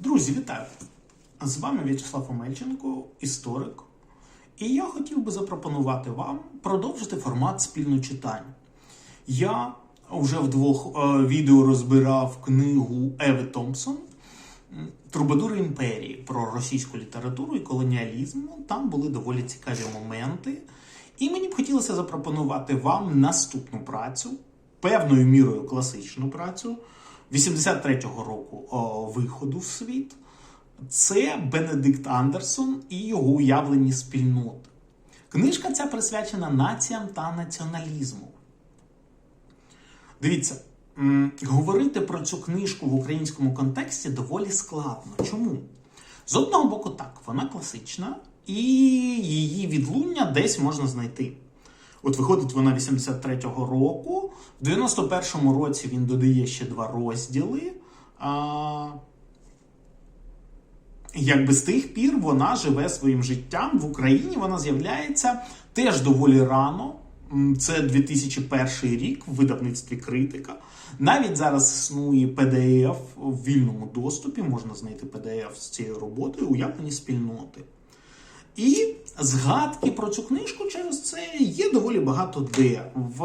Друзі, вітаю! З вами В'ячеслав Омельченко, історик. І я хотів би запропонувати вам продовжити формат спільно читань. Я вже в двох е, відео розбирав книгу Еви Томпсон Трубадури імперії про російську літературу і колоніалізм. Там були доволі цікаві моменти. І мені б хотілося запропонувати вам наступну працю, певною мірою класичну працю 83-го року о, виходу в світ. Це Бенедикт Андерсон і його уявлені спільноти. Книжка ця присвячена націям та націоналізму. Дивіться, говорити про цю книжку в українському контексті доволі складно. Чому? З одного боку, так, вона класична, і її відлуння десь можна знайти. От виходить вона 83-го року. В 91-му році він додає ще два розділи. А... Якби з тих пір вона живе своїм життям в Україні. Вона з'являється теж доволі рано. Це 2001 рік в видавництві критика. Навіть зараз існує PDF в вільному доступі. Можна знайти PDF з цією роботою, уявлені спільноти. І згадки про цю книжку через це є доволі багато де. В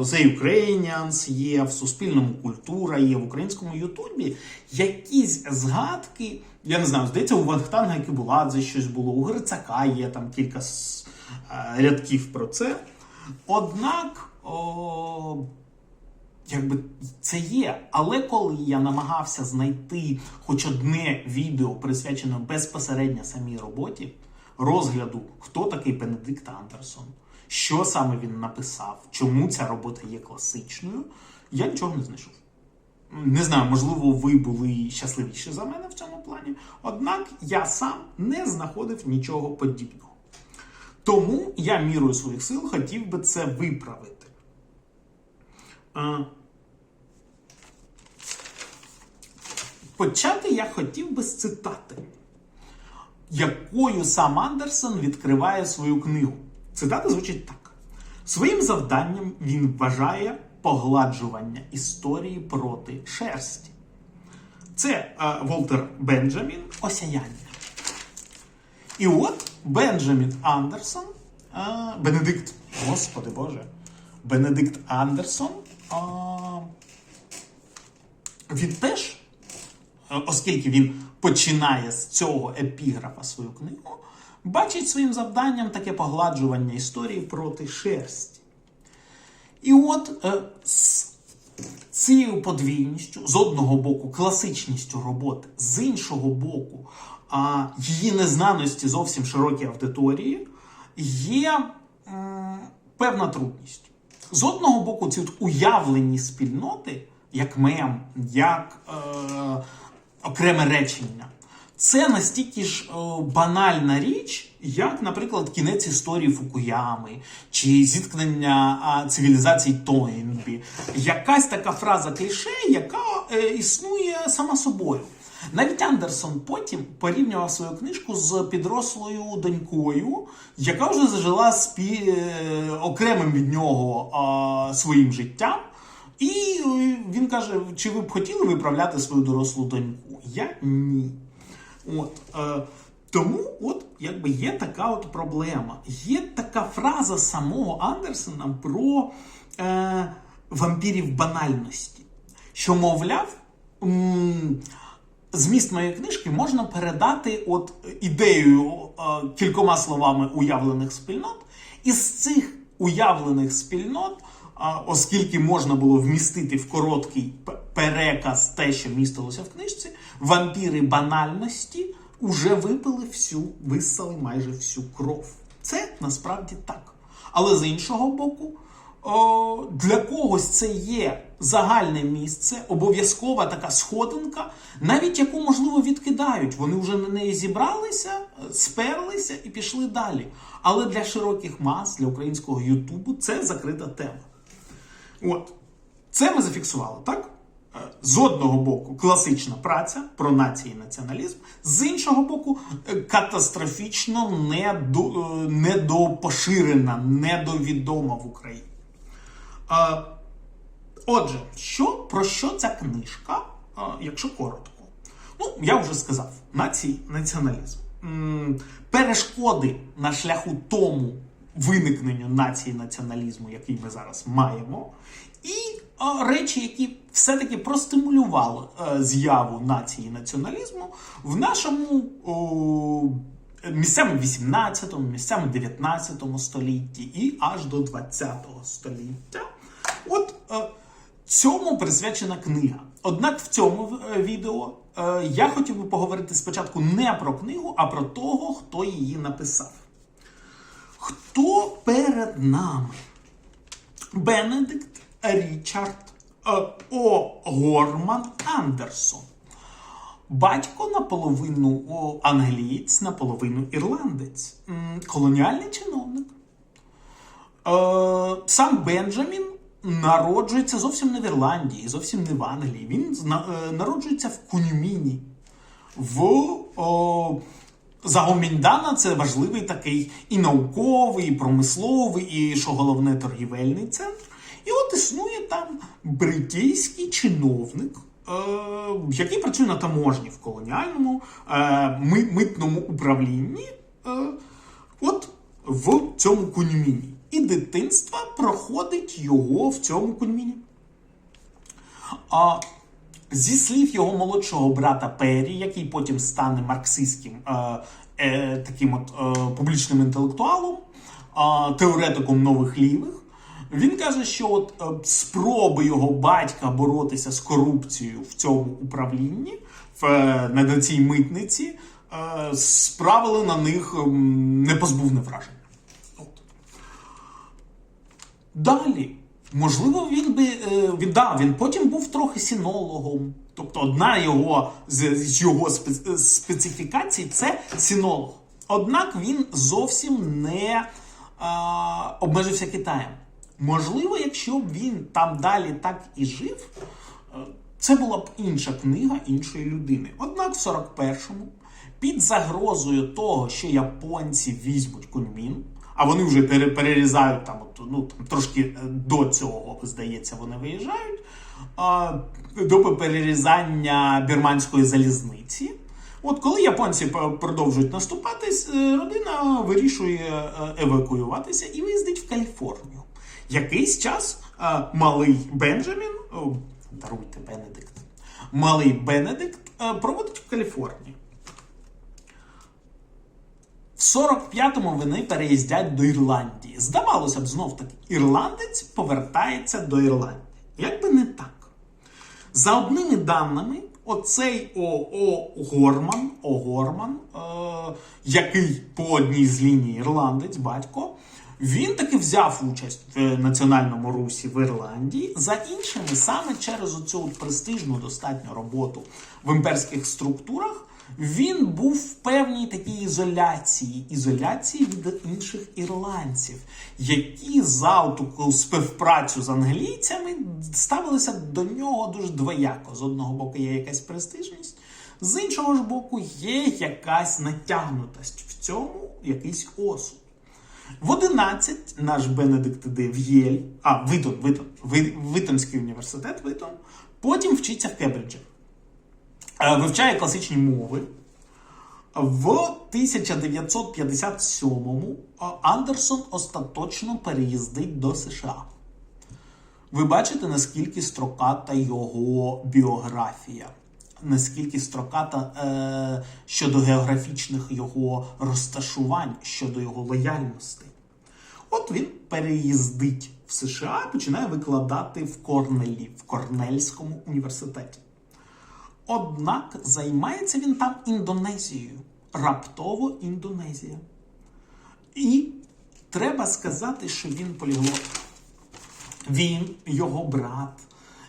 The Ukrainians є, в Суспільному культура є, в українському Ютубі якісь згадки. Я не знаю, здається, у Вахтанга Кибуладзе щось було, у Грицака є там кілька е, рядків про це. Однак. О, Якби це є, але коли я намагався знайти хоч одне відео, присвячене безпосередньо самій роботі, розгляду, хто такий Бенедикт Андерсон, що саме він написав, чому ця робота є класичною, я нічого не знайшов. Не знаю, можливо, ви були щасливіші за мене в цьому плані. Однак я сам не знаходив нічого подібного. Тому я мірою своїх сил хотів би це виправити. Почати я хотів би з цитати, якою сам Андерсон відкриває свою книгу. Цитата звучить так: своїм завданням він вважає погладжування історії проти шерсті. Це е, Волтер Бенджамін Осяяння. І от Бенджамін Андерсон, е, Бенедикт, Господи Боже, Бенедикт Андерсон. е, він теж, е, оскільки він починає з цього епіграфа свою книгу, бачить своїм завданням таке погладжування історії проти шерсті. І от е, з цією подвійністю, з одного боку, класичністю роботи, з іншого боку, а, її незнаності зовсім широкій аудиторії, є м, певна трудність. З одного боку, ці уявлені спільноти, як мем, як е, окреме речення, це настільки ж е, банальна річ, як, наприклад, кінець історії Фукуями чи зіткнення а, цивілізацій Тойнбі. Якась така фраза кліше, яка е, існує сама собою. Навіть Андерсон потім порівнював свою книжку з підрослою донькою, яка вже зажила спі... е, окремим від нього а, своїм життям. І він каже: чи ви б хотіли виправляти свою дорослу доньку? Я ні. От, е, тому от якби є така от проблема. Є така фраза самого Андерсена про е, вампірів банальності, що, мовляв, м, зміст моєї книжки можна передати от ідеєю е, кількома словами уявлених спільнот, із цих уявлених спільнот. А, оскільки можна було вмістити в короткий переказ те, що містилося в книжці, вампіри банальності уже випили всю, виссали майже всю кров. Це насправді так. Але з іншого боку, для когось це є загальне місце, обов'язкова така сходинка, навіть яку, можливо, відкидають. Вони вже на неї зібралися, сперлися і пішли далі. Але для широких мас, для українського Ютубу, це закрита тема. От. Це ми зафіксували, так? З одного боку, класична праця про нації і націоналізм, з іншого боку, е, катастрофічно недо, е, недопоширена, недовідома в Україні. Е, Отже, що, про що ця книжка, якщо коротко? Ну, я вже сказав, нації націоналізм. Перешкоди на шляху тому виникненню нації націоналізму, який ми зараз маємо, і а, речі, які все-таки простимулювали е, з'яву нації націоналізму в нашому о, місцями 18, місцями 19 столітті і аж до 20 століття. От е, цьому присвячена книга. Однак в цьому е, відео е, я хотів би поговорити спочатку не про книгу, а про того, хто її написав. Хто перед нами? Бенедикт Річард е, О. Горман Андерсон. Батько наполовину англієць, наполовину ірландець. Колоніальний чиновник. Е, сам Бенджамін народжується зовсім не в Ірландії, зовсім не в Англії. Він е, народжується в Куньміні. В о, за це важливий такий і науковий, і промисловий, і що головне торгівельний центр. І от існує там бритійський чиновник, е, який працює на таможні в колоніальному е, митному управлінні. Е, от в цьому куньміні. І дитинство проходить його в цьому куньміні. А зі слів його молодшого брата Пері, який потім стане марксистським е, е, таким от е, публічним інтелектуалом, е, теоретиком нових лівих, він каже, що от е, спроби його батька боротися з корупцією в цьому управлінні, в, е, на цій митниці, е, справили на них ем, непозбувне враження. От. Далі, можливо, він би е, він, да, він потім був трохи синологом. Тобто, одна його з, його специфікацій це синолог. Однак він зовсім не а, обмежився Китаєм. Можливо, якщо б він там далі так і жив, е, це була б інша книга іншої людини. Однак в 41-му, під загрозою того, що японці візьмуть куньмін, а вони вже пере- перерізають там, от, ну, там трошки е, до цього, здається, вони виїжджають. а, До перерізання бірманської залізниці. От коли японці продовжують наступатись, е, родина вирішує евакуюватися і виїздить в Каліфорнію. Якийсь час е, малий Бенджамін, о, даруйте Бенедикт, малий Бенедикт е, проводить в Каліфорнії. В 45-му вони переїздять до Ірландії. Здавалося б, знов таки, ірландець повертається до Ірландії. Як би не так. За одними даними, оцей О.О. Горман, О. Горман, е, який по одній з ліній ірландець, батько, він таки взяв участь в е, національному русі в Ірландії. За іншими, саме через оцю престижну достатню роботу в імперських структурах, він був в певній такій ізоляції, ізоляції від інших ірландців, які за таку співпрацю з англійцями ставилися до нього дуже двояко. З одного боку є якась престижність, з іншого ж боку, є якась натягнутость в цьому, якийсь осуд. В 11 наш Бенедикт іде в Єль, а Витон, Витон, Витонський університет, Витон, потім вчиться в Кембриджі. Е, Вивчає класичні мови. В 1957-му е, Андерсон остаточно переїздить до США. Ви бачите, наскільки строката його біографія, наскільки строката е, щодо географічних його розташувань, щодо його лояльності. От він переїздить в США, і починає викладати в Корнелі, в Корнельському університеті. Однак займається він там Індонезією. Раптово Індонезія. І треба сказати, що він поліглот. Він, його брат,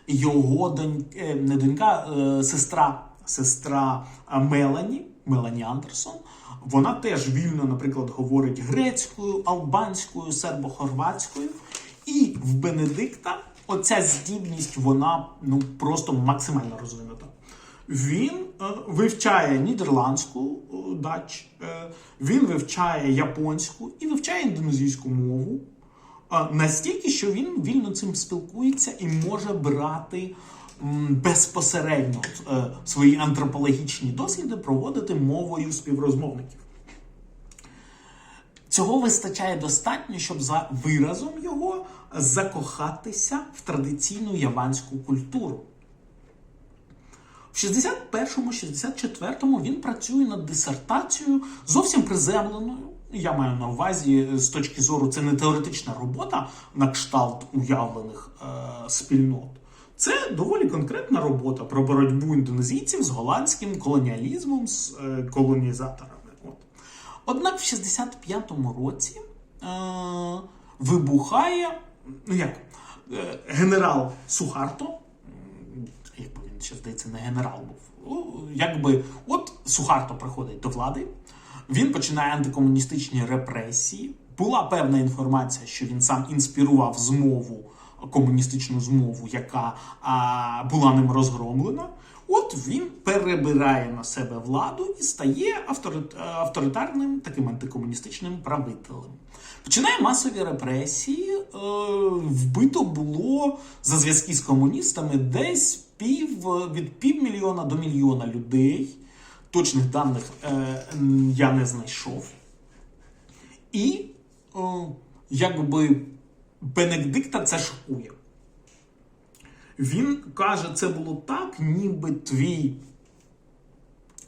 його донь, е, не донька, е, сестра, сестра е, Мелані, Мелані Андерсон. Вона теж вільно, наприклад, говорить грецькою, албанською, сербо-хорватською. І в Бенедикта оця здібність, вона ну просто максимально розвинута. Він е, вивчає нідерландську дач, е, він вивчає японську і вивчає індонезійську мову. Настільки, що він вільно цим спілкується і може брати безпосередньо е, свої антропологічні досліди проводити мовою співрозмовників. Цього вистачає достатньо, щоб за виразом його закохатися в традиційну яванську культуру. В 61-64 він працює над дисертацією зовсім приземленою. Я маю на увазі з точки зору, це не теоретична робота на кшталт уявлених е, спільнот. Це доволі конкретна робота про боротьбу індонезійців з голландським колоніалізмом, з е, колонізаторами. От. Однак в 65-му році е, вибухає ну як, е, генерал Сухарто, якби він ще здається, не генерал був. Ну, Якби от Сухарто приходить до влади, він починає антикомуністичні репресії. Була певна інформація, що він сам інспірував змову, комуністичну змову, яка а, була ним розгромлена. От він перебирає на себе владу і стає авторит- авторитарним таким антикомуністичним правителем. Починає масові репресії. Е, вбито було за зв'язки з комуністами десь пів від півмільйона до мільйона людей. Точних даних е, я не знайшов. І якби Бенедикта це шокує. Він каже, це було так, ніби твій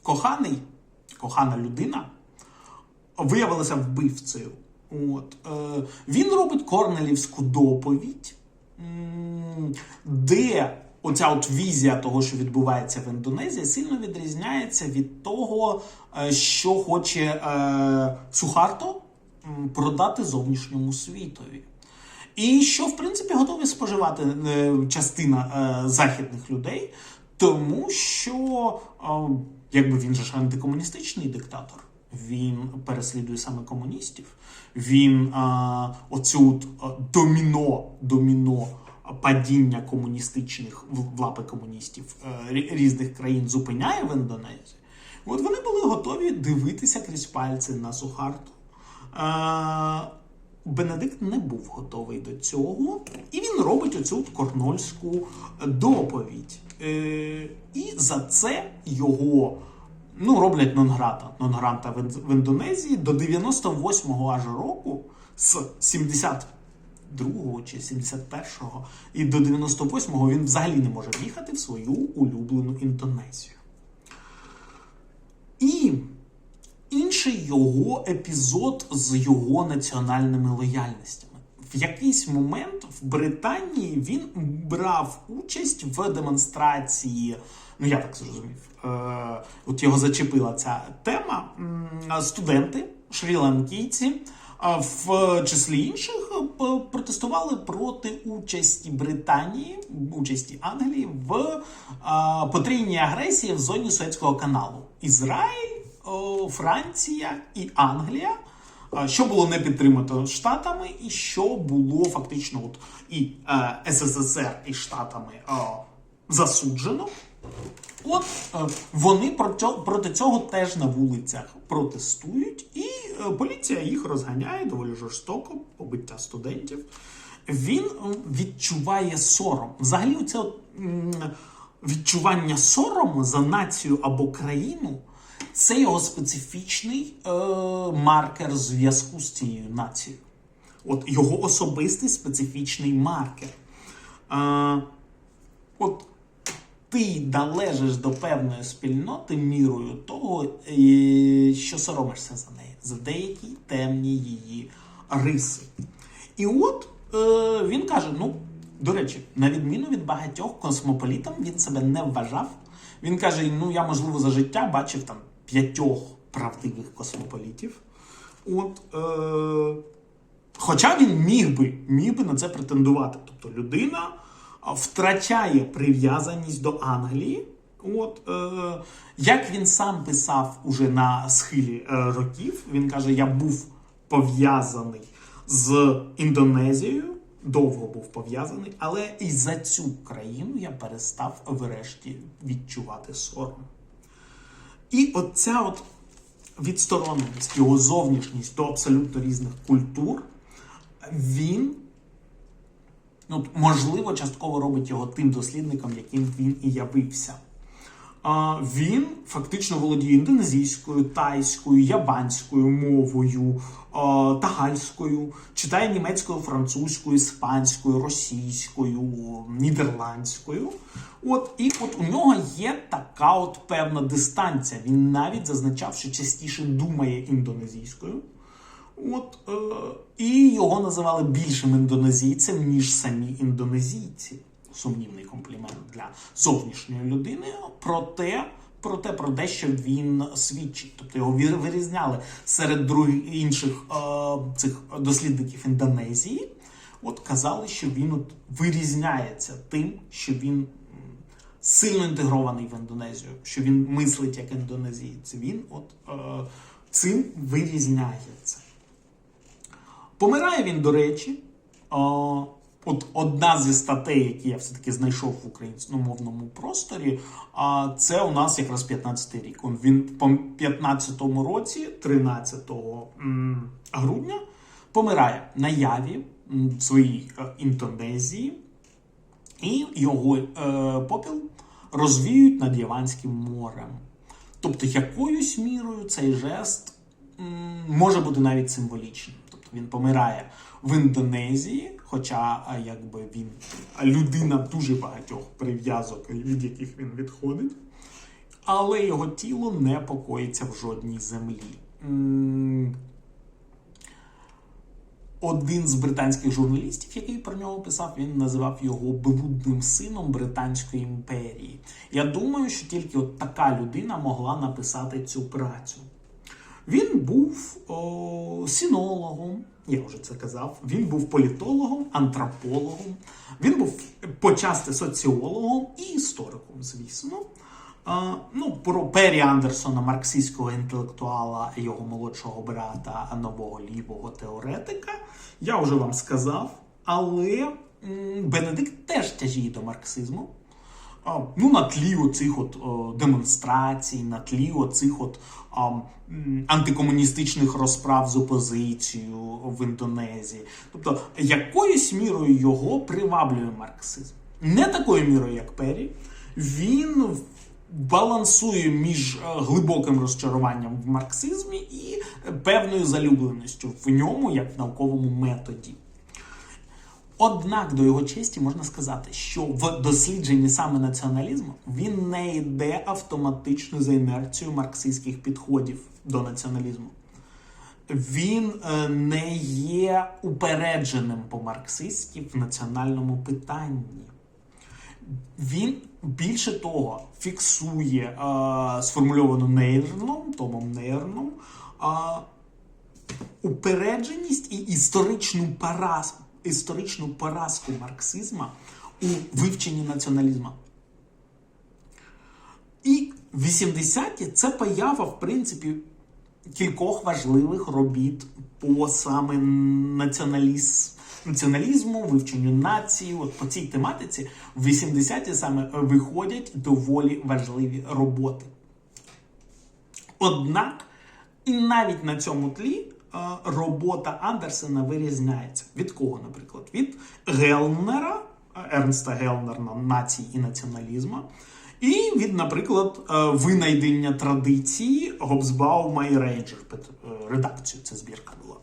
коханий, кохана людина виявилася вбивцею. От, е, він робить корнелівську доповідь, де оця от візія того, що відбувається в Індонезії, сильно відрізняється від того, е, що хоче е, Сухарто продати зовнішньому світові. І що, в принципі, готові споживати е, частина е, західних людей, тому що, е, якби він же ж антикомуністичний диктатор, він переслідує саме комуністів. Він е, оцю от, е, доміно, доміно падіння комуністичних в лапи комуністів е, різних країн зупиняє в Індонезії. От вони були готові дивитися крізь пальці на Сухарту. Е, Бенедикт не був готовий до цього, і він робить оцю корнольську доповідь. Е, і за це його ну, роблять нонграта. Нонгранта в, Індонезії до 98-го аж року, з 72-го чи 71-го, і до 98-го він взагалі не може в'їхати в свою улюблену Індонезію. І інший його епізод з його національними лояльностями. В якийсь момент в Британії він брав участь в демонстрації. Ну, я так зрозумів. Е, от його зачепила ця тема. Студенти, шрі-ланкійці, е, в числі інших, е, протестували проти участі Британії, участі Англії в е, потрійній агресії в зоні Суецького каналу. Ізраїль, Франція і Англія. е, Що було не підтримано Штатами, і що було фактично от і е, СССР і Штатами е, засуджено. От е, вони проти, цього теж на вулицях протестують, і е, поліція їх розганяє доволі жорстоко, побиття студентів. Він відчуває сором. Взагалі, це відчування сорому за націю або країну це його специфічний е, маркер зв'язку з цією нацією. От його особистий специфічний маркер. Е, от ти належиш до певної спільноти мірою того, е, що соромишся за неї, за деякі темні її риси. І от е, він каже: ну, до речі, на відміну від багатьох космополітам, він себе не вважав. Він каже: ну, я, можливо, за життя бачив там п'ятьох правдивих космополітів. От, е, Хоча він міг би, міг би на це претендувати. Тобто людина втрачає прив'язаність до Англії. От, е, як він сам писав уже на схилі е, років, він каже: я був пов'язаний з Індонезією, довго був пов'язаний, але і за цю країну я перестав врешті відчувати сором. І оця от відстороненість, його зовнішність до абсолютно різних культур, він ну, можливо, частково робить його тим дослідником, яким він і явився. А, Він фактично володіє індонезійською, тайською, ябанською мовою, тагальською, читає німецькою, французькою, іспанською, російською, нідерландською. От і от у нього є така от певна дистанція. Він навіть зазначав, що частіше думає індонезійською. От, е, і його називали більшим індонезійцем, ніж самі індонезійці. Сумнівний комплімент для зовнішньої людини. Проте, проте про те, що він свідчить. Тобто його вир- вирізняли серед других інших е, цих дослідників Індонезії. От казали, що він от вирізняється тим, що він сильно інтегрований в Індонезію, що він мислить як індонезієць. Він от е, цим вирізняється. Помирає він, до речі. О, от одна зі статей, які я все-таки знайшов в українськомовному просторі, а це у нас якраз 15-й рік. Він по 15-му році, 13 грудня, помирає на яві в своїй е, Індонезії, і його е, попіл розвіють над Яванським морем. Тобто, якоюсь мірою цей жест м, може бути навіть символічним. Він помирає в Індонезії, хоча якби він людина дуже багатьох прив'язок, від яких він відходить, але його тіло не покоїться в жодній землі. Один з британських журналістів, який про нього писав, він називав його блудним сином Британської імперії. Я думаю, що тільки от така людина могла написати цю працю. Він був о, синологом, я вже це казав. Він був політологом, антропологом, він був почасти соціологом і істориком, звісно. А, ну, про Пері Андерсона, марксистського інтелектуала, його молодшого брата, нового лівого теоретика, я вже вам сказав. Але Бенедикт теж тяжіє до марксизму. Ну, на тлі оцих от демонстрацій, на тлі оцих от антикомуністичних розправ з опозицією в Індонезії. Тобто, якоюсь мірою його приваблює марксизм. Не такою мірою, як Пері. Він балансує між е, глибоким розчаруванням в марксизмі і певною залюбленістю в ньому, як в науковому методі. Однак до його честі можна сказати, що в дослідженні саме націоналізму він не йде автоматично за інерцією марксистських підходів до націоналізму. Він е, не є упередженим по марксистськи в національному питанні. Він більше того фіксує е, сформульовану Нейрном, Томом Нейрном, е, упередженість і історичну поразку, історичну поразку марксизма у вивченні націоналізму. І 80-ті це поява, в принципі, кількох важливих робіт по саме націоналіз... націоналізму, вивченню нації. От по цій тематиці в 80-ті саме виходять доволі важливі роботи. Однак, і навіть на цьому тлі робота Андерсена вирізняється. Від кого, наприклад? Від Гелнера, е, Ернста Гелнера нації і націоналізму. І від, наприклад, е, винайдення традиції Гобсбаума і Рейнджер. Е, Редакцію ця збірка була.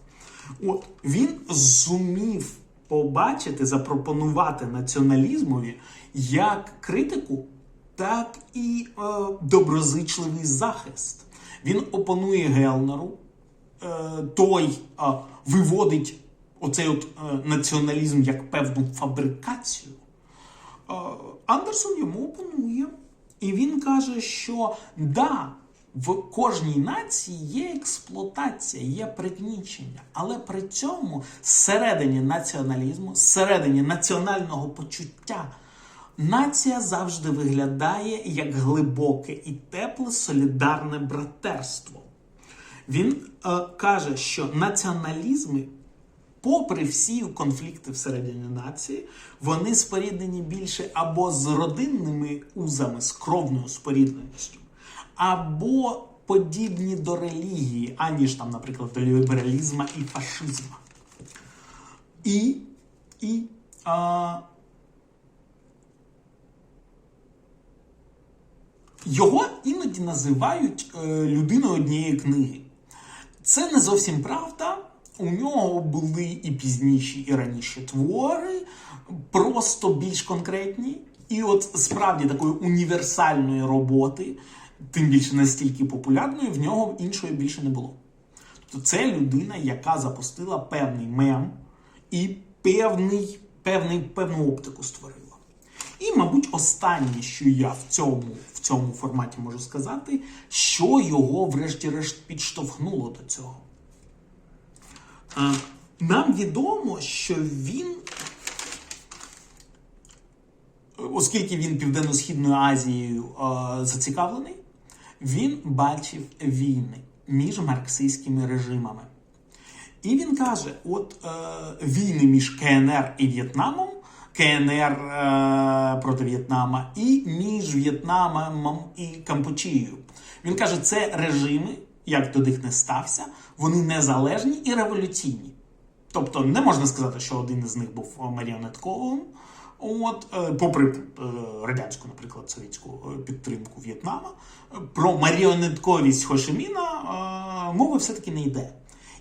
От він зумів побачити, запропонувати націоналізмові як критику, так і е, доброзичливий захист. Він опонує Гелнеру, е, той е, виводить оцей от е, націоналізм як певну фабрикацію. Е, Андерсон йому опонує, і він каже, що да, в кожній нації є експлуатація, є пригнічення, але при цьому зсередині націоналізму, зсередині національного почуття, нація завжди виглядає як глибоке і тепле солідарне братерство. Він е, каже, що націоналізми попри всі конфлікти всередині нації, вони споріднені більше або з родинними узами, з кровною спорідненістю, або подібні до релігії, аніж там, наприклад, до лібералізму і фашизму. І, і А, його іноді називають е, людиною однієї книги. Це не зовсім правда. У нього були і пізніші, і раніші твори, просто більш конкретні. І от справді такої універсальної роботи, тим більше настільки популярної, в нього іншої більше не було. Тобто це людина, яка запустила певний мем і певний, певний, певну оптику створила. І, мабуть, останнє, що я в цьому, цьому форматі можу сказати, що його, врешті-решт, підштовхнуло до цього. Е, Нам відомо, що він, оскільки він Південно-Східною Азією е, зацікавлений, він бачив війни між марксистськими режимами. І він каже: от е, війни між КНР і В'єтнамом, КНР е, проти В'єтнама, і між В'єтнамом і Кампучією. Він каже, це режими, як до них не стався, вони незалежні і революційні. Тобто не можна сказати, що один із них був маріонетковим. От, е, попри е, радянську, наприклад, совєтську підтримку В'єтнама, про маріонетковість Хошиміна мови все-таки не йде.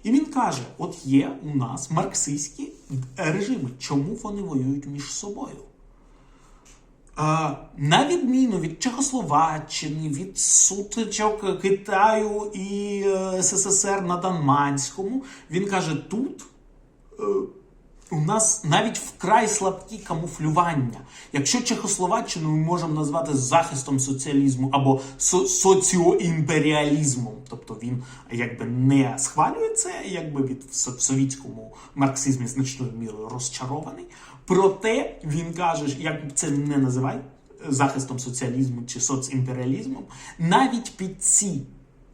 І він каже: от є у нас марксистські режими, чому вони воюють між собою? На відміну від Чехословаччини, від сутичок Китаю і е, СССР на Данманському, він каже, тут е, у нас навіть вкрай слабкі камуфлювання. Якщо Чехословаччину ми можемо назвати захистом соціалізму або со- соціоімперіалізмом, тобто він якби не схвалює це, якби від совітському марксизмі значною мірою розчарований. Проте він каже, як це не називай захистом соціалізму чи соцімперіалізмом, навіть під ці,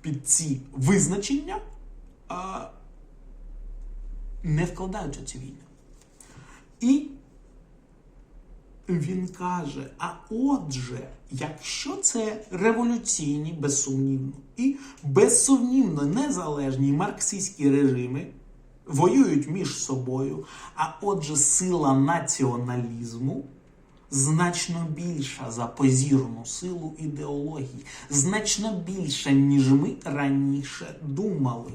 під ці визначення не вкладаються ці війни. І він каже: а отже, якщо це революційні, безсумнівно, і безсумнівно незалежні марксистські режими воюють між собою, а отже, сила націоналізму значно більша за позірну силу ідеології, значно більша, ніж ми раніше думали.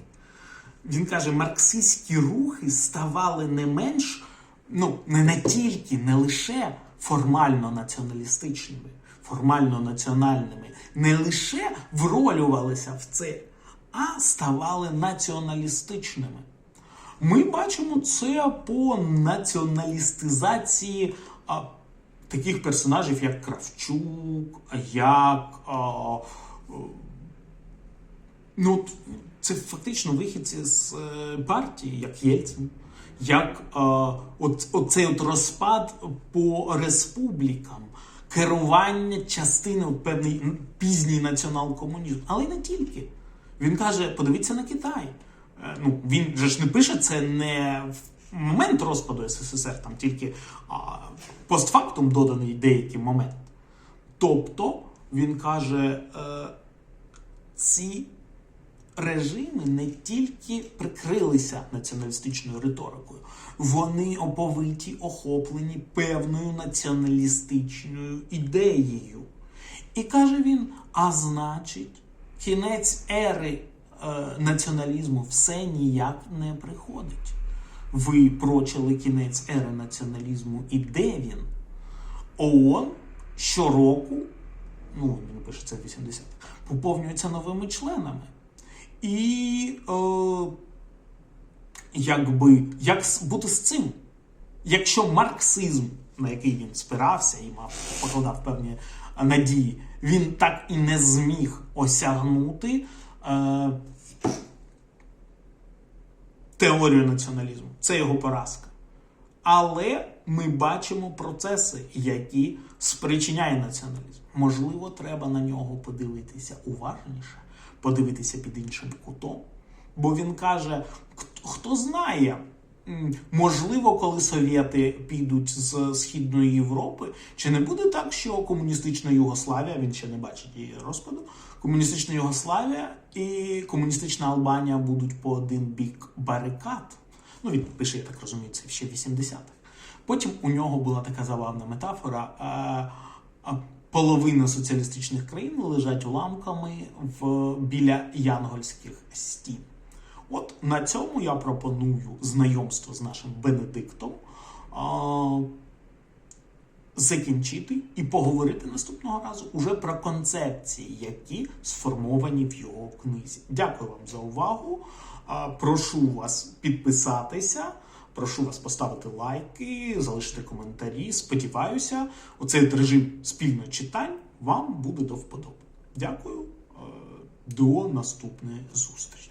Він каже, марксистські рухи ставали не менш, ну не, не тільки, не лише формально націоналістичними, формально національними, не лише вролювалися в це, а ставали націоналістичними. Ми бачимо це по націоналістизації а, таких персонажів, як Кравчук, як. А, Ну, це фактично вихідці з е, партії, як Єльцин, як е, от, оцей от розпад по республікам, керування частини певний пізній націонал-комунізм, але й не тільки. Він каже: подивіться на Китай. Е, Ну, він же ж не пише це не в момент розпаду СССР, там тільки а, постфактум доданий деякий момент. Тобто він каже, е, ці режими не тільки прикрилися націоналістичною риторикою, вони оповиті, охоплені певною націоналістичною ідеєю. І каже він: а значить, кінець ери е, націоналізму все ніяк не приходить. Ви прочили кінець ери націоналізму, і де він? ООН щороку, ну він пише це в 80-х, поповнюється новими членами. І е, якби як бути з цим? Якщо марксизм, на який він спирався і мав покладав певні надії, він так і не зміг осягнути е, теорію націоналізму. Це його поразка. Але ми бачимо процеси, які спричиняє націоналізм. Можливо, треба на нього подивитися уважніше, подивитися під іншим кутом. Бо він каже: хто знає, можливо, коли совєти підуть з Східної Європи, чи не буде так, що комуністична Югославія, він ще не бачить її розпаду, комуністична Югославія і комуністична Албанія будуть по один бік барикад. Ну, він пише, я так розумію, це ще в 80-х. Потім у нього була така забавна метафора. Половина соціалістичних країн лежать уламками в, біля янгольських стін. От на цьому я пропоную знайомство з нашим Бенедиктом а, закінчити і поговорити наступного разу уже про концепції, які сформовані в його книзі. Дякую вам за увагу. А, Прошу вас підписатися. Прошу вас поставити лайки, залишити коментарі. Сподіваюся, оцей режим спільно читань вам буде до вподоби. Дякую. Е, До наступної зустрічі.